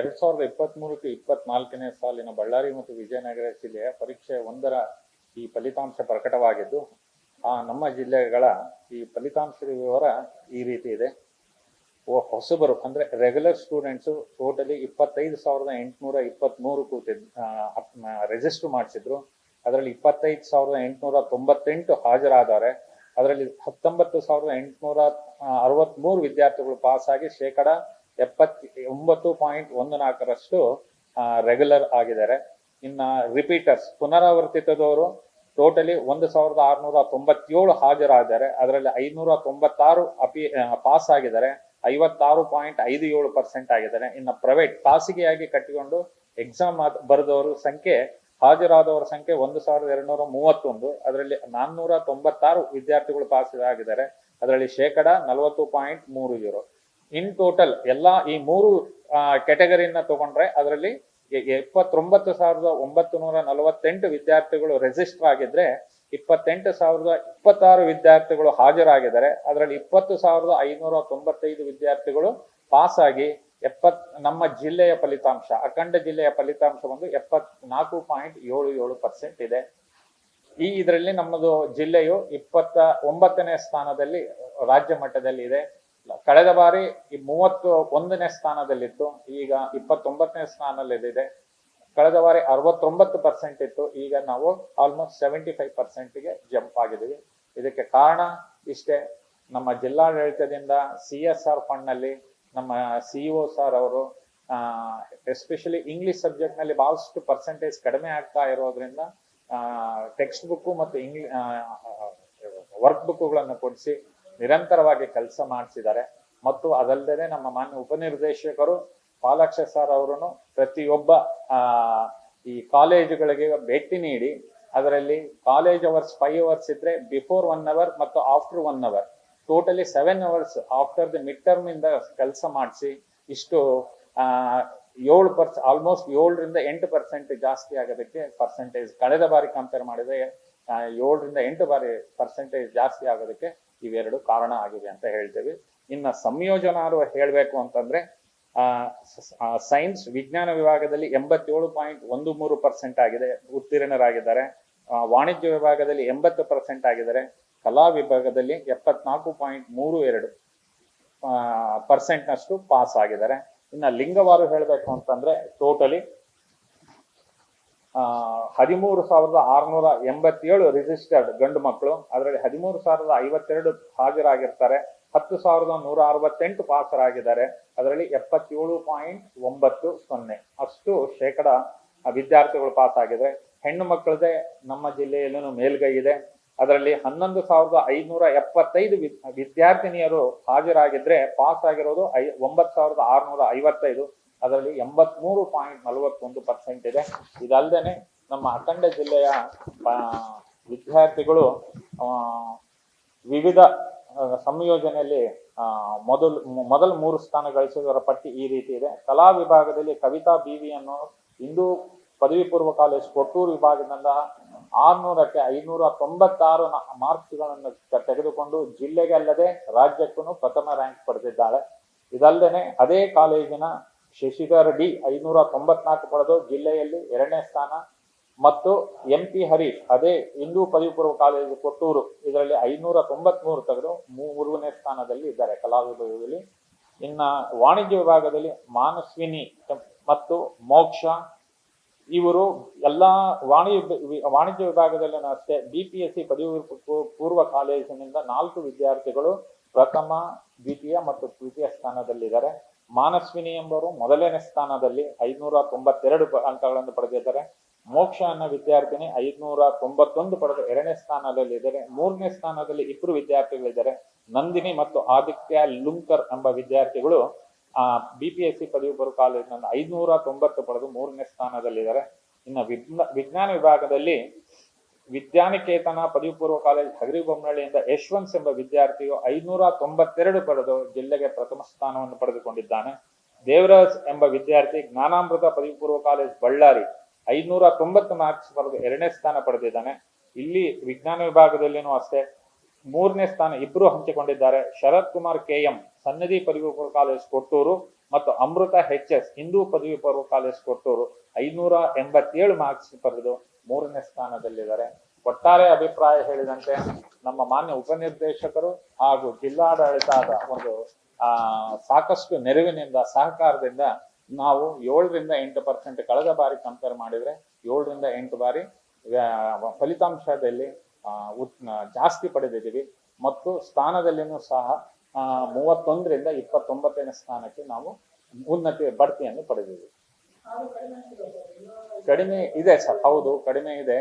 ಎರಡ್ ಸಾವಿರದ ಇಪ್ಪತ್ತ್ ಮೂರಕ್ಕೆ ಇಪ್ಪತ್ನಾಲ್ಕನೇ ಸಾಲಿನ ಬಳ್ಳಾರಿ ಮತ್ತು ವಿಜಯನಗರ ಜಿಲ್ಲೆಯ ಪರೀಕ್ಷೆ ಒಂದರ ಈ ಫಲಿತಾಂಶ ಪ್ರಕಟವಾಗಿದ್ದು, ಆ ನಮ್ಮ ಜಿಲ್ಲೆಗಳ ಈ ಫಲಿತಾಂಶದ ವಿವರ ಈ ರೀತಿ ಇದೆ. ಹೊಸಬರು, ಅಂದ್ರೆ ರೆಗ್ಯುಲರ್ ಸ್ಟೂಡೆಂಟ್ಸ್ ಟೋಟಲಿ ಇಪ್ಪತ್ತೈದು ಸಾವಿರದ ಎಂಟುನೂರ ಇಪ್ಪತ್ತ್ಮೂರು ಕೂತಿದ್ ರಿಜಿಸ್ಟರ್ ಮಾಡಿಸಿದ್ರು. ಅದರಲ್ಲಿ ಇಪ್ಪತ್ತೈದು ಸಾವಿರದ ಎಂಟುನೂರ ತೊಂಬತ್ತೆಂಟು ಹಾಜರಾದರೆ, ಅದರಲ್ಲಿ ಹತ್ತೊಂಬತ್ತು ಸಾವಿರದ ಎಂಟುನೂರ ಅರವತ್ಮೂರು ವಿದ್ಯಾರ್ಥಿಗಳು ಪಾಸ್ ಆಗಿ ಶೇಕಡ ಎಪ್ಪತ್ ಒಂಬತ್ತು ಪಾಯಿಂಟ್ ಒಂದು ನಾಲ್ಕರಷ್ಟು ರೆಗ್ಯುಲರ್ ಆಗಿದ್ದಾರೆ. ಇನ್ನ ರಿಪೀಟರ್ಸ್ ಪುನರಾವರ್ತಿತದವರು ಟೋಟಲಿ ಒಂದು ಸಾವಿರದ ಆರುನೂರ ತೊಂಬತ್ತೇಳು ಹಾಜರಾದರೆ, ಅದರಲ್ಲಿ ಐನೂರ ತೊಂಬತ್ತಾರು ಅಪಿ ಪಾಸ್ ಆಗಿದ್ದಾರೆ. ಐವತ್ತಾರು ಪಾಯಿಂಟ್ ಐದು ಏಳು ಪರ್ಸೆಂಟ್ ಆಗಿದ್ದಾರೆ. ಇನ್ನು ಪ್ರೈವೇಟ್ ಖಾಸಗಿಯಾಗಿ ಕಟ್ಟಿಕೊಂಡು ಎಕ್ಸಾಮ್ ಬರೆದವರು ಸಂಖ್ಯೆ, ಹಾಜರಾದವರ ಸಂಖ್ಯೆ ಒಂದು ಸಾವಿರದ ಎರಡುನೂರ ಮೂವತ್ತೊಂದು. ಅದರಲ್ಲಿ ನಾನ್ನೂರ ತೊಂಬತ್ತಾರು ವಿದ್ಯಾರ್ಥಿಗಳು ಪಾಸ್ ಆಗಿದ್ದಾರೆ. ಅದರಲ್ಲಿ ಶೇಕಡ ನಲವತ್ತು ಪಾಯಿಂಟ್ ಮೂರು ಜೀರೋ. ಇನ್ ಟೋಟಲ್ ಎಲ್ಲ ಈ ಮೂರು ಕ್ಯಾಟಗರಿನ ತಗೊಂಡ್ರೆ ಅದರಲ್ಲಿ ಎಪ್ಪತ್ತೊಂಬತ್ತು ಸಾವಿರದ ಒಂಬತ್ತು ನೂರ ನಲವತ್ತೆಂಟು ವಿದ್ಯಾರ್ಥಿಗಳು ರಿಜಿಸ್ಟರ್ ಆಗಿದ್ರೆ ಇಪ್ಪತ್ತೆಂಟು ಸಾವಿರದ ಇಪ್ಪತ್ತಾರು ವಿದ್ಯಾರ್ಥಿಗಳು ಹಾಜರಾಗಿದ್ದಾರೆ. ಅದರಲ್ಲಿ ಇಪ್ಪತ್ತು ಸಾವಿರದ ಐನೂರ ತೊಂಬತ್ತೈದು ವಿದ್ಯಾರ್ಥಿಗಳು ಪಾಸ್ ಆಗಿ ಎಪ್ಪತ್, ನಮ್ಮ ಜಿಲ್ಲೆಯ ಫಲಿತಾಂಶ, ಅಖಂಡ ಜಿಲ್ಲೆಯ ಫಲಿತಾಂಶ ಒಂದು ಎಪ್ಪತ್ನಾಲ್ಕು ಪಾಯಿಂಟ್ ಏಳು ಏಳು ಪರ್ಸೆಂಟ್ ಇದೆ. ಈ ಇದರಲ್ಲಿ ನಮ್ಮದು ಜಿಲ್ಲೆಯು ಇಪ್ಪತ್ತ, ಒಂಬತ್ತನೇ ಸ್ಥಾನದಲ್ಲಿ, ರಾಜ್ಯ ಮಟ್ಟದಲ್ಲಿ ಇದೆ. ಕಳೆದ ಬಾರಿ ಈ ಮೂವತ್ತು ಒಂದನೇ ಸ್ಥಾನದಲ್ಲಿತ್ತು. ಈಗ ಇಪ್ಪತ್ತೊಂಬತ್ತನೇ ಸ್ಥಾನದಲ್ಲಿದೆ. ಕಳೆದ ಬಾರಿ ಅರವತ್ತೊಂಬತ್ತು ಪರ್ಸೆಂಟ್ ಇತ್ತು. ಈಗ ನಾವು ಆಲ್ಮೋಸ್ಟ್ ಸೆವೆಂಟಿ ಫೈವ್ ಪರ್ಸೆಂಟ್ಗೆ ಜಂಪ್ ಆಗಿದ್ದೀವಿ. ಇದಕ್ಕೆ ಕಾರಣ ಇಷ್ಟೇ. ನಮ್ಮ ಜಿಲ್ಲಾಡಳಿತದಿಂದ ಸಿ ಎಸ್ ಆರ್ ಫಂಡ್ನಲ್ಲಿ ನಮ್ಮ ಒ ಸರ್ ಅವರು ಎಸ್ಪೆಷಲಿ ಇಂಗ್ಲಿಷ್ ಸಬ್ಜೆಕ್ಟ್ನಲ್ಲಿ ಭಾಳಷ್ಟು ಪರ್ಸೆಂಟೇಜ್ ಕಡಿಮೆ ಆಗ್ತಾ ಇರೋದ್ರಿಂದ ಟೆಕ್ಸ್ಟ್ ಬುಕ್ ಮತ್ತು ಇಂಗ್ಲಿ ವರ್ಕ್ ಬುಕ್ಕುಗಳನ್ನು ಕೊಡಿಸಿ ನಿರಂತರವಾಗಿ ಕೆಲಸ ಮಾಡಿಸಿದ್ದಾರೆ. ಮತ್ತು ಅದಲ್ಲದೆ ನಮ್ಮ ಮಾನ್ಯ ಉಪನಿರ್ದೇಶಕರು ಪಾಲಾಕ್ಷ ಸರ್ ಅವರನ್ನು ಪ್ರತಿಯೊಬ್ಬ ಈ ಕಾಲೇಜುಗಳಿಗೆ ಭೇಟಿ ನೀಡಿ, ಅದರಲ್ಲಿ ಕಾಲೇಜ್ ಅವರ್ಸ್ ಫೈವ್ ಅವರ್ಸ್ ಇದ್ರೆ ಬಿಫೋರ್ ಒನ್ ಅವರ್ ಮತ್ತು after one hour totally seven hours after the mid term ಇಂದ ಕೆಲಸ ಮಾಡಿಸಿ, ಇಷ್ಟು ಏಳು ಪರ್ಸ್ ಆಲ್ಮೋಸ್ಟ್ ಏಳರಿಂದ ಎಂಟು ಪರ್ಸೆಂಟ್ ಜಾಸ್ತಿ ಆಗೋದಕ್ಕೆ ಪರ್ಸೆಂಟೇಜ್ ಕಳೆದ ಬಾರಿ ಕಂಪೇರ್ ಮಾಡಿದ್ರೆ ಏಳರಿಂದ ಎಂಟು ಬಾರಿ ಪರ್ಸೆಂಟೇಜ್ ಜಾಸ್ತಿ ಆಗೋದಕ್ಕೆ ಇವೆರಡು ಕಾರಣ ಆಗಿದೆ ಅಂತ ಹೇಳ್ತೇವೆ. ಇನ್ನ ಸಂಯೋಜನಾರು ಹೇಳ್ಬೇಕು ಅಂತಂದ್ರೆ ಸೈನ್ಸ್ ವಿಜ್ಞಾನ ವಿಭಾಗದಲ್ಲಿ ಎಂಬತ್ತೇಳು ಪಾಯಿಂಟ್ ಒಂದು ಮೂರು ಪರ್ಸೆಂಟ್ ಆಗಿದೆ ಉತ್ತೀರ್ಣರಾಗಿದ್ದಾರೆ. ಆ, ವಾಣಿಜ್ಯ ವಿಭಾಗದಲ್ಲಿ ಎಂಬತ್ತು ಪರ್ಸೆಂಟ್ ಆಗಿದ್ದಾರೆ. ಕಲಾ ವಿಭಾಗದಲ್ಲಿ ಎಪ್ಪತ್ನಾಲ್ಕು ಪಾಯಿಂಟ್ ಮೂರು ಎರಡು ಪರ್ಸೆಂಟ್ನಷ್ಟು ಪಾಸ್ ಆಗಿದ್ದಾರೆ. ಇನ್ನ ಲಿಂಗವಾರು ಹೇಳಬೇಕು ಅಂತಂದ್ರೆ ಟೋಟಲಿ ಹದಿಮೂರು ಸಾವಿರದ ಆರುನೂರ ಎಂಬತ್ತೇಳು ರಿಜಿಸ್ಟರ್ಡ್ ಗಂಡು ಮಕ್ಕಳು. ಅದರಲ್ಲಿ ಹದಿಮೂರು ಸಾವಿರದ ಐವತ್ತೆರಡು ಹಾಜರಾಗಿರ್ತಾರೆ. ಹತ್ತು ಸಾವಿರದ ನೂರ ಅರವತ್ತೆಂಟು ಪಾಸರಾಗಿದ್ದಾರೆ. ಅದರಲ್ಲಿ ಎಪ್ಪತ್ತೇಳು ಪಾಯಿಂಟ್ ಒಂಬತ್ತು ಸೊನ್ನೆ. ಅಷ್ಟು ಶೇಕಡ ವಿದ್ಯಾರ್ಥಿಗಳು ಪಾಸ್ ಆಗಿದೆ ಹೆಣ್ಣು ಮಕ್ಕಳದೇ ನಮ್ಮ ಜಿಲ್ಲೆಯಲ್ಲೂ ಮೇಲ್ಗೈ ಇದೆ. ಅದರಲ್ಲಿ ಹನ್ನೊಂದು ಸಾವಿರದ ಐನೂರ ಎಪ್ಪತ್ತೈದು ವಿದ್- ವಿದ್ಯಾರ್ಥಿನಿಯರು ಹಾಜರಾಗಿದ್ರೆ ಪಾಸ್ ಆಗಿರೋದು ಐ, ಒಂಬತ್ತು ಸಾವಿರದ ಆರುನೂರ ಐವತ್ತೈದು. ಅದರಲ್ಲಿ ಎಂಬತ್ಮೂರು ಪಾಯಿಂಟ್ ನಲವತ್ತೊಂದು ಪರ್ಸೆಂಟ್ ಇದೆ. ಇದಲ್ಲದೆ ನಮ್ಮ ಅಖಂಡ ಜಿಲ್ಲೆಯ ವಿದ್ಯಾರ್ಥಿಗಳು ವಿವಿಧ ಸಂಯೋಜನೆಯಲ್ಲಿ ಮೊದಲು, ಮೊದಲ ಮೂರು ಸ್ಥಾನ ಗಳಿಸಿದವರ ಪಟ್ಟಿ ಈ ರೀತಿ ಇದೆ. ಕಲಾ ವಿಭಾಗದಲ್ಲಿ ಕವಿತಾ ಬಿವಿ ಅನ್ನೋ ಹಿಂದೂ ಪದವಿ ಪೂರ್ವ ಕಾಲೇಜ್ ಕೊಟ್ಟೂರು ವಿಭಾಗದಿಂದ ಆರ್ನೂರಕ್ಕೆ ಐನೂರ ತೊಂಬತ್ತಾರು ಮಾರ್ಕ್ಸ್ಗಳನ್ನು ತೆಗೆದುಕೊಂಡು ಜಿಲ್ಲೆಗೆ ಅಲ್ಲದೆ ರಾಜ್ಯಕ್ಕೂ ಪ್ರಥಮ ರ್ಯಾಂಕ್ ಪಡೆದಿದ್ದಾಳೆ ಇದಲ್ಲದೆ ಅದೇ ಕಾಲೇಜಿನ ಶಶಿಧರ್ ಡಿ ಐನೂರ ತೊಂಬತ್ನಾಲ್ಕು ಪಡೆದು ಜಿಲ್ಲೆಯಲ್ಲಿ ಎರಡನೇ ಸ್ಥಾನ. ಮತ್ತು ಎಂ ಪಿ ಹರೀಶ್, ಅದೇ ಹಿಂದೂ ಪದವಿ ಪೂರ್ವ ಕಾಲೇಜು ಕೊಟ್ಟೂರು, ಇದರಲ್ಲಿ ಐನೂರ ತೊಂಬತ್ಮೂರು ತೆಗೆದು ಮೂರನೇ ಸ್ಥಾನದಲ್ಲಿ ಇದ್ದಾರೆ ಕಲಾ ವಿಭಾಗದಲ್ಲಿ ಇನ್ನ ವಾಣಿಜ್ಯ ವಿಭಾಗದಲ್ಲಿ ಮಾನಸ್ವಿನಿ ಮತ್ತು ಮೋಕ್ಷ, ಇವರು ಎಲ್ಲ ವಾಣಿಜ್ಯ ವಾಣಿಜ್ಯ ವಿಭಾಗದಲ್ಲಿ ಅಷ್ಟೇ ಬಿ ಪಿ ಎಸ್ ಸಿ ಪದವಿ ಪೂರ್ವ ಕಾಲೇಜಿನಿಂದ ನಾಲ್ಕು ವಿದ್ಯಾರ್ಥಿಗಳು ಪ್ರಥಮ, ದ್ವಿತೀಯ ಮತ್ತು ತೃತೀಯ ಸ್ಥಾನದಲ್ಲಿದ್ದಾರೆ. ಮಾನಸ್ವಿನಿ ಎಂಬವರು ಮೊದಲನೇ ಸ್ಥಾನದಲ್ಲಿ ಐದುನೂರ ತೊಂಬತ್ತೆರಡು ಅಂಕಗಳನ್ನು ಪಡೆದಿದ್ದಾರೆ. ಮೋಕ್ಷ ಅನ್ನೋ ವಿದ್ಯಾರ್ಥಿನಿ ಐದುನೂರ ತೊಂಬತ್ತೊಂದು ಪಡೆದು ಎರಡನೇ ಸ್ಥಾನದಲ್ಲಿದ್ದಾರೆ ಮೂರನೇ ಸ್ಥಾನದಲ್ಲಿ ಇಬ್ಬರು ವಿದ್ಯಾರ್ಥಿಗಳಿದ್ದಾರೆ. ನಂದಿನಿ ಮತ್ತು ಆದಿತ್ಯ ಲುಂಕರ್ ಎಂಬ ವಿದ್ಯಾರ್ಥಿಗಳು, ಆ ಬಿ ಪಿ ಎಸ್ ಸಿ ಪದವಿಪುರ ಪೂರ್ವ ಕಾಲೇಜಿನಲ್ಲಿ ಐದುನೂರ ತೊಂಬತ್ತು ಪಡೆದು ಮೂರನೇ ಸ್ಥಾನದಲ್ಲಿದ್ದಾರೆ. ಇನ್ನು ವಿಜ್ಞ, ವಿಜ್ಞಾನ ವಿಭಾಗದಲ್ಲಿ ವಿದ್ಯಾನಿಕೇತನ ಪದವಿ ಪೂರ್ವ ಕಾಲೇಜ್ ಹಗರಿಬೊಮ್ಮನಹಳ್ಳಿಯಿಂದ ಯಶವಂತ್ ಎಂಬ ವಿದ್ಯಾರ್ಥಿಯು ಐನೂರ ತೊಂಬತ್ತೆರಡು ಪಡೆದು ಜಿಲ್ಲೆಗೆ ಪ್ರಥಮ ಸ್ಥಾನವನ್ನು ಪಡೆದುಕೊಂಡಿದ್ದಾನೆ. ದೇವರಾಜ್ ಎಂಬ ವಿದ್ಯಾರ್ಥಿ ಜ್ಞಾನಾಮೃತ ಪದವಿ ಪೂರ್ವ ಕಾಲೇಜ್ ಬಳ್ಳಾರಿ ಐನೂರ ತೊಂಬತ್ತು ಮಾರ್ಕ್ಸ್ ಪಡೆದು ಎರಡನೇ ಸ್ಥಾನ ಪಡೆದಿದ್ದಾನೆ. ಇಲ್ಲಿ ವಿಜ್ಞಾನ ವಿಭಾಗದಲ್ಲಿನೂ ಅಷ್ಟೇ ಮೂರನೇ ಸ್ಥಾನ ಇಬ್ರು ಹಂಚಿಕೊಂಡಿದ್ದಾರೆ. ಶರತ್ ಕುಮಾರ್ ಕೆ ಎಂ ಸನ್ನದಿ ಪದವಿ ಪೂರ್ವ ಕಾಲೇಜ್ ಕೊಟ್ಟೂರು ಮತ್ತು ಅಮೃತ ಎಚ್ ಎಸ್ ಹಿಂದೂ ಪದವಿ ಪೂರ್ವ ಕಾಲೇಜ್ ಕೊಟ್ಟೂರು ಐನೂರ ಎಂಬತ್ತೇಳು ಮಾರ್ಕ್ಸ್ ಪಡೆದು ಮೂರನೇ ಸ್ಥಾನದಲ್ಲಿದ್ದಾರೆ. ಒಟ್ಟಾರೆ ಅಭಿಪ್ರಾಯ ಹೇಳಿದಂತೆ ನಮ್ಮ ಮಾನ್ಯ ಉಪನಿರ್ದೇಶಕರು ಹಾಗೂ ಜಿಲ್ಲಾಡಳಿತದ ಒಂದು, ಆ, ಸಾಕಷ್ಟು ನೆರವಿನಿಂದ, ಸಹಕಾರದಿಂದ ನಾವು ಏಳರಿಂದ ಎಂಟು ಪರ್ಸೆಂಟ್ ಕಳೆದ ಬಾರಿ ಕಂಪೇರ್ ಮಾಡಿದ್ರೆ ಏಳರಿಂದ ಎಂಟು ಬಾರಿ ಫಲಿತಾಂಶದಲ್ಲಿ ಜಾಸ್ತಿ ಪಡೆದಿದ್ದೀವಿ. ಮತ್ತು ಸ್ಥಾನದಲ್ಲಿನೂ ಸಹ ಮೂವತ್ತೊಂದರಿಂದ ಇಪ್ಪತ್ತೊಂಬತ್ತನೇ ಸ್ಥಾನಕ್ಕೆ ನಾವು ಉನ್ನತಿ ಬಡ್ತಿಯನ್ನು ಪಡೆದಿದ್ದೀವಿ. ಕಡಿಮೆ ಇದೆ ಸರ್ ಹೌದು ಕಡಿಮೆ ಇದೆ.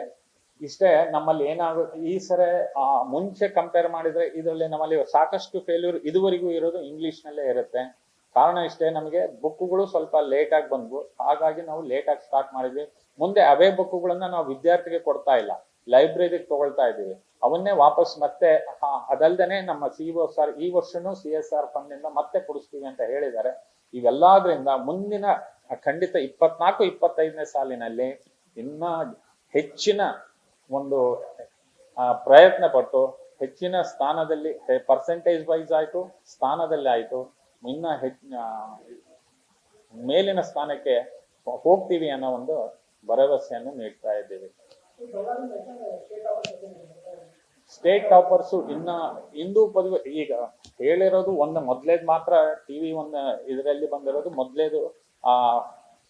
ಇಷ್ಟೇ ನಮ್ಮಲ್ಲಿ ಏನಾಗ ಈ ಸರಿ ಆ, ಮುಂಚೆ ಕಂಪೇರ್ ಮಾಡಿದ್ರೆ ಇದರಲ್ಲಿ ನಮ್ಮಲ್ಲಿ ಸಾಕಷ್ಟು ಫೇಲ್ಯೂರ್ ಇದುವರೆಗೂ ಇರೋದು ಇಂಗ್ಲಿಷ್ ನಲ್ಲೇ ಇರುತ್ತೆ. ಕಾರಣ ಇಷ್ಟೇ ನಮಗೆ ಬುಕ್ಗಳು ಸ್ವಲ್ಪ ಲೇಟ್ ಆಗಿ ಬಂದ್ವು. ಹಾಗಾಗಿ ನಾವು ಲೇಟ್ ಆಗಿ ಸ್ಟಾರ್ಟ್ ಮಾಡಿದ್ವಿ. ಮುಂದೆ ಅವೇ ಬುಕ್ಗಳನ್ನ ನಾವು ವಿದ್ಯಾರ್ಥಿಗೆ ಕೊಡ್ತಾ ಇಲ್ಲ. ಲೈಬ್ರರಿಗೆ ತಗೊಳ್ತಾ ಇದ್ದೀವಿ. ಅವನ್ನೇ ವಾಪಸ್ ಮತ್ತೆ ಅದಲ್ದೇನೆ ನಮ್ಮ ಸಿ ಒ ಸರ್ ಈ ವರ್ಷನೂ ಸಿ ಎಸ್ ಆರ್ ಫಂಡ್ ಇಂದ ಮತ್ತೆ ಕೊಡಿಸ್ತೀವಿ ಅಂತ ಹೇಳಿದ್ದಾರೆ. ಇವೆಲ್ಲದ್ರಿಂದ ಮುಂದಿನ, ಖಂಡಿತ ಇಪ್ಪತ್ನಾಲ್ಕು, ಇಪ್ಪತ್ತೈದನೇ ಸಾಲಿನಲ್ಲಿ ಇನ್ನ ಹೆಚ್ಚಿನ ಒಂದು ಪ್ರಯತ್ನ ಪಟ್ಟು ಹೆಚ್ಚಿನ ಸ್ಥಾನದಲ್ಲಿ ಪರ್ಸೆಂಟೇಜ್ ವೈಸ್ ಆಯ್ತು, ಸ್ಥಾನದಲ್ಲಿ ಆಯ್ತು. ಇನ್ನ ಹೆಚ್ಚ ಮೇಲಿನ ಸ್ಥಾನಕ್ಕೆ ಹೋಗ್ತೀವಿ ಅನ್ನೋ ಒಂದು ಭರವಸೆಯನ್ನು ನೀಡ್ತಾ ಇದ್ದೀವಿ. ಸ್ಟೇಟ್ ಟಾಪರ್ಸು ಇನ್ನ ಹಿಂದೂ ಪದವಿ ಈಗ ಹೇಳಿರೋದು ಒಂದು ಮೊದ್ಲೇದ್ ಮಾತ್ರ ಟಿವಿ ಒಂದು ಇದರಲ್ಲಿ ಬಂದಿರೋದು ಮೊದ್ಲೇದು, ಆ,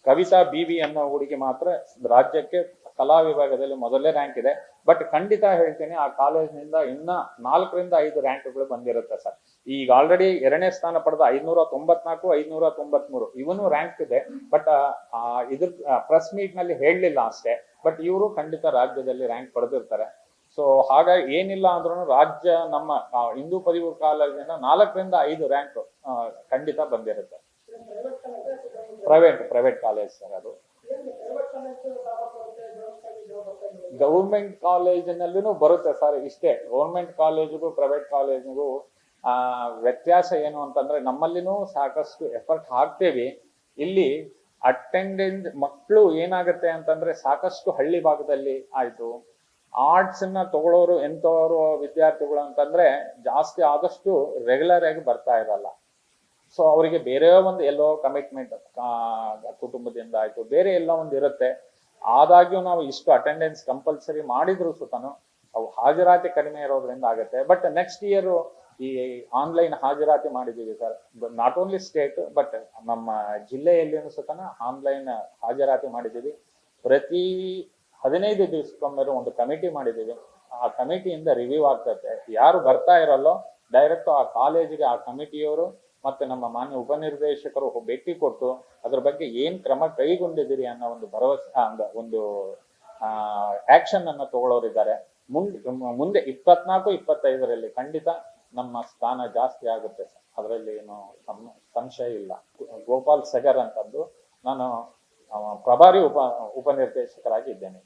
ಕವಿತಾ ಬಿ ವಿ ಅನ್ನೋ ಹುಡುಗಿ ಮಾತ್ರ ರಾಜ್ಯಕ್ಕೆ ಕಲಾ ವಿಭಾಗದಲ್ಲಿ ಮೊದಲನೇ ರ್ಯಾಂಕ್ ಇದೆ. ಬಟ್ ಖಂಡಿತ ಹೇಳ್ತೀನಿ, ಆ ಕಾಲೇಜಿನಿಂದ ಇನ್ನ ನಾಲ್ಕರಿಂದ ಐದು ರ್ಯಾಂಕ್ಗಳು ಬಂದಿರುತ್ತೆ ಸರ್. ಈಗ ಆಲ್ರೆಡಿ ಎರಡನೇ ಸ್ಥಾನ ಪಡೆದ ಐನೂರ ತೊಂಬತ್ನಾಲ್ಕು ಐನೂರ ತೊಂಬತ್ಮೂರು ಇವನು ರ್ಯಾಂಕ್ ಇದೆ. ಬಟ್ ಇದ್ರ ಪ್ರೆಸ್ ಮೀಟ್ನಲ್ಲಿ ಹೇಳಲಿಲ್ಲ ಅಷ್ಟೇ. ಬಟ್ ಇವರು ಖಂಡಿತ ರಾಜ್ಯದಲ್ಲಿ ರ್ಯಾಂಕ್ ಪಡೆದಿರ್ತಾರೆ. ಸೊ ಹಾಗಾಗಿ ಏನಿಲ್ಲ ಅಂದ್ರೂ ರಾಜ್ಯ ನಮ್ಮ ಹಿಂದೂ ಪದವಿ ಕಾಲೇಜಿನ ನಾಲ್ಕರಿಂದ ಐದು ರ್ಯಾಂಕ್ ಖಂಡಿತ ಬಂದಿರುತ್ತೆ. ಪ್ರೈವೇಟ್ ಪ್ರೈವೇಟ್ ಕಾಲೇಜ್ ಸರ್ ಅದು. ಗೌರ್ಮೆಂಟ್ ಕಾಲೇಜಿನಲ್ಲೂ ಬರುತ್ತೆ ಸರ್ ಇಷ್ಟೇ. ಗೌರ್ಮೆಂಟ್ ಕಾಲೇಜಿಗೂ ಪ್ರೈವೇಟ್ ಕಾಲೇಜಿಗೂ ಆ, ವ್ಯತ್ಯಾಸ ಏನು ಅಂತಂದ್ರೆ ನಮ್ಮಲ್ಲಿನೂ ಸಾಕಷ್ಟು ಎಫರ್ಟ್ ಹಾಕ್ತೇವೆ. ಇಲ್ಲಿ ಅಟೆಂಡೆನ್ಸ್ ಮಕ್ಕಳು ಏನಾಗುತ್ತೆ ಅಂತಂದ್ರೆ ಸಾಕಷ್ಟು ಹಳ್ಳಿ ಭಾಗದಲ್ಲಿ ಆಯ್ತು. ಆರ್ಟ್ಸ್ನ ತಗೊಳ್ಳೋರು ಎಂಥವರು ವಿದ್ಯಾರ್ಥಿಗಳು ಅಂತಂದ್ರೆ ಜಾಸ್ತಿ ಆದಷ್ಟು ರೆಗ್ಯುಲರ್ ಆಗಿ ಬರ್ತಾ ಇರಲ್ಲ. ಸೊ ಅವರಿಗೆ ಬೇರೆ ಒಂದು ಎಲ್ಲೋ ಕಮಿಟ್ಮೆಂಟ್ ಕುಟುಂಬದಿಂದ ಆಯ್ತು, ಬೇರೆ ಎಲ್ಲ ಒಂದು ಇರುತ್ತೆ. ಆದಾಗ್ಯೂ ನಾವು ಇಷ್ಟು ಅಟೆಂಡೆನ್ಸ್ ಕಂಪಲ್ಸರಿ ಮಾಡಿದ್ರು ಸುತನು ಅವು ಹಾಜರಾತಿ ಕಡಿಮೆ ಇರೋದ್ರಿಂದ ಆಗುತ್ತೆ. ಬಟ್ ನೆಕ್ಸ್ಟ್ ಇಯರ್ ಈ ಆನ್ಲೈನ್ ಹಾಜರಾತಿ ಮಾಡಿದ್ದೀವಿ sir not only state but ನಮ್ಮ ಜಿಲ್ಲೆಯಲ್ಲಿ ಸುತನ ಆನ್ಲೈನ್ ಹಾಜರಾತಿ ಮಾಡಿದ್ದೀವಿ. ಪ್ರತಿ ಹದಿನೈದು ದಿವಸಕ್ಕೊಮ್ಮೆ ಒಂದು ಕಮಿಟಿ ಮಾಡಿದ್ದೀವಿ. ಆ ಕಮಿಟಿಯಿಂದ ರಿವ್ಯೂ ಆಗ್ತದೆ ಯಾರು ಬರ್ತಾ ಇರಲ್ಲೋ ಡೈರೆಕ್ಟ್ ಆ ಕಾಲೇಜಿಗೆ ಆ ಕಮಿಟಿಯವರು ಮತ್ತೆ ನಮ್ಮ ಮಾನ್ಯ ಉಪನಿರ್ದೇಶಕರು ಭೇಟಿ ಕೊಟ್ಟು ಅದ್ರ ಬಗ್ಗೆ ಏನು ಕ್ರಮ ಕೈಗೊಂಡಿದ್ದೀರಿ ಅನ್ನೋ ಒಂದು ಭರವಸೆ ಅಂದ- ಒಂದು ಆಕ್ಷನ್ ಅನ್ನು ತಗೊಳ್ಳೋರಿದ್ದಾರೆ ಮುಂದೆ ಮುಂದೆ ಇಪ್ಪತ್ನಾಲ್ಕು, ಇಪ್ಪತ್ತೈದರಲ್ಲಿ ಖಂಡಿತ ನಮ್ಮ ಸ್ಥಾನ ಜಾಸ್ತಿ ಆಗುತ್ತೆ ಅದರಲ್ಲಿ ಏನು ಸಂಶಯ ಇಲ್ಲ. ಗೋಪಾಲ್ ಸಗರ್ ಅಂತಂದು ನಾನು ಪ್ರಭಾರಿ ಉಪ ಉಪನಿರ್ದೇಶಕರಾಗಿ ಇದ್ದೇನೆ